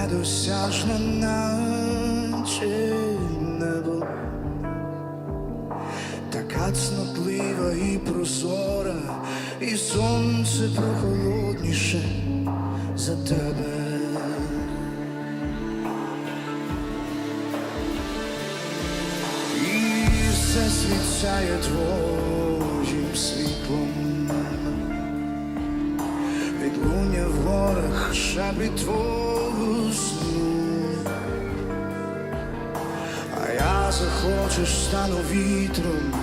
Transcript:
недосяжне, наче небо, така цнотлива і прозора, і сонце прохолодніше за тебе. І все свіцяє твоїм шабі твого сну. А я захочу стану вітром,